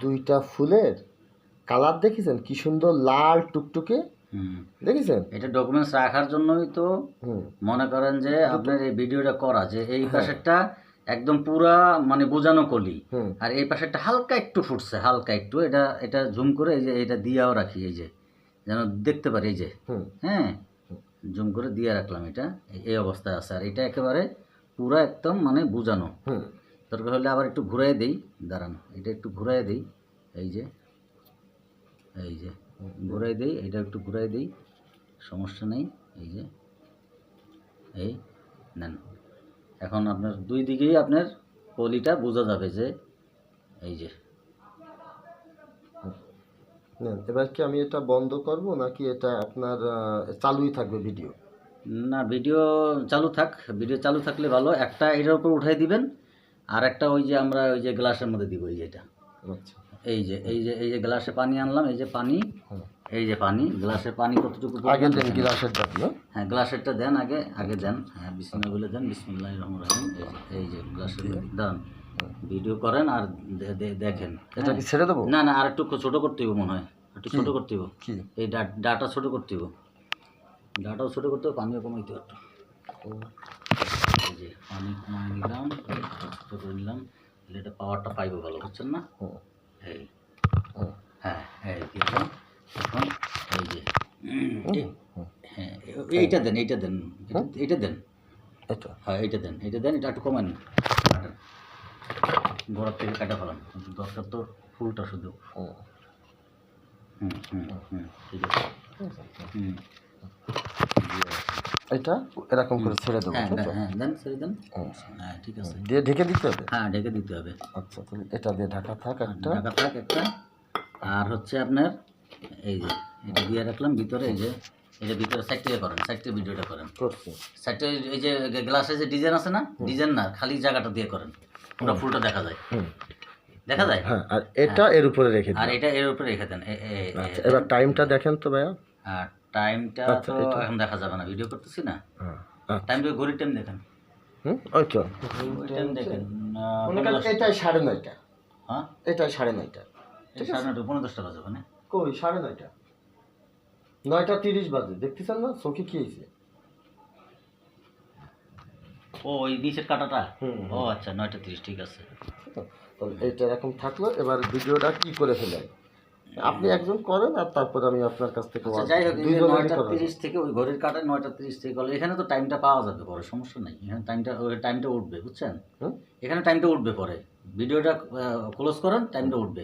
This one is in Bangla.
দুইটা ফুলের কালার দেখেছেন? কি সুন্দর লাল টুকটুকে। হুম। দেখেছেন? এটা ডকুমেন্টস রাখার জন্যই তো মনে করেন যে আপনার এই ভিডিওটা করা যে এই পাশেরটা একদম পুরা মানে বোঝানো কলি। আর এই পাশেরটা হালকা একটু ফুটছে হালকা একটু। এটা এটা জুম করে এই যে এটা দিয়াও রাখি এই যে। যেন দেখতে পারি এই যে। হ্যাঁ। জুম করে দিয়ে রাখলাম এটা। এই- অবস্থায় আছে। আর এটা একেবারে পুরা একদম মানে বোঝানো। দরকার হলে আবার একটু ঘুরাই দিই। দাঁড়ান এটা একটু ঘুরাই দিই। এই যে এই যে ঘুরাই দিই এটা একটু ঘুরাই দিই। সমস্যা নেই এই যে এই নেন। এখন আপনার দুই দিকেই আপনার পলিটা বোঝা যাবে যে এই যে। এবার কি আমি এটা বন্ধ করব নাকি এটা আপনার চালুই থাকবে ভিডিও? না ভিডিও চালু থাক ভিডিও চালু থাকলে ভালো। একটা এটার উপর উঠাই দিবেন আর একটা ওই যে আমরা ওই যে গ্লাসের মধ্যে দিব এই যেটা। আচ্ছা। এই যে এই যে এই যে গ্লাসে পানি আনলাম এই যে পানি এই যে পানি গ্লাসে পানি কতটুকু আগে দেন গ্লাসের হ্যাঁ গ্লাসেরটা দেন আগে আগে দেন। হ্যাঁ বিসমিল্লাহ বলে দেন বিসমিল্লাহ রহমান রহিম। এই যে এই যে গ্লাসের দেন ভিডিও করেন আর দেখেন। এটা কি ছেড়ে দেবো? না না আর একটু ছোট করতে হবে মনে হয়। একটু ছোটো করতে হবে এই ডাটা ছোটো করতে হবে ডাটাও ছোটো করতে হবে পানিও কমাইতে হবে এই যে পানি কমাই নিলাম করে নিলাম তাহলে এটা পাওয়ারটা পাইবো ভালো বুঝছেন না? এই। হ্যাঁ এই দিলাম এখন এই যে হ্যাঁ এইটা দেন এইটা দেন এইটা দেন। হ্যাঁ এইটা দেন এইটা দেন এটা একটু কমান গোড়ার থেকে কাটা ফেলান দরকার তো ফুলটা শুধু। হুম, হুম হুম হুম ঠিক আছে। হুম। এটা এরকম করে ছেড়ে দেবো হ্যাঁ দেন, হ্যাঁ দেন ছেড়ে দেন। হ্যাঁ ঠিক আছে। দিয়ে ঢেকে দিতে হবে? হ্যাঁ ঢেকে দিতে হবে। আচ্ছা তাহলে এটা দিয়ে ঢাকা থাক একটা। ঢাকা থাক একটা। আর হচ্ছে আপনার এই যে এটা দিয়ে রাখলাম ভিতরে এই যে এই যে ভিতরে সাইড করেন সাইড ভিডিওটা করেন। সাইডে এই যে গ্লাসে যে ডিজাইন আছে না ডিজাইন না খালি জায়গাটা দিয়ে করেন। পুরো ফুলটা দেখা যায়। দেখা যায়? হ্যাঁ আর এটা এর উপরে রেখে দেন। আর এটা এর উপরে রেখে দেন। আচ্ছা এবার টাইমটা দেখেন তো ভাইয়া। আর টাইমটা আচ্ছা, তো এখন দেখা যাবে না ভিডিও করতেছি না। হ্যাঁ আচ্ছা। টাইমটা ঘড়ির টাইম দেখেন। হুম? ওই তো টাইম দেখেন আহ, করেন এটাই সাড়ে নয়টা। হ্যাঁ? এটাই সাড়ে নয়টা। সাড়ে নটা পনেরো দশটা বাজে মানে কই সাড়ে নয়টা? নয়টা তিরিশ বাজে দেখতেছেন না? চোখে কি হয়েছে? ও ওই নিচের কাটাটা? হুম, ও আচ্ছা নয়টা তিরিশ ঠিক আছে। তাহলে এইটা এরকম থাকল এবার ভিডিওটা কি করে ফেলেন? আপনি একজন করেন আর তারপর আমি আপনার কাছ থেকে আচ্ছা যাই হোক নয়টা। তিরিশ থেকে ওই ঘড়ির কাটায় নয়টা তিরিশ থেকে গেলো এখানে তো টাইমটা পাওয়া যাবে পরে সমস্যা নেই এখানে টাইমটা ওই টাইমটা উঠবে বুঝছেন? এখানে টাইমটা উঠবে পরে ভিডিওটা ক্লোজ করেন টাইমটা উঠবে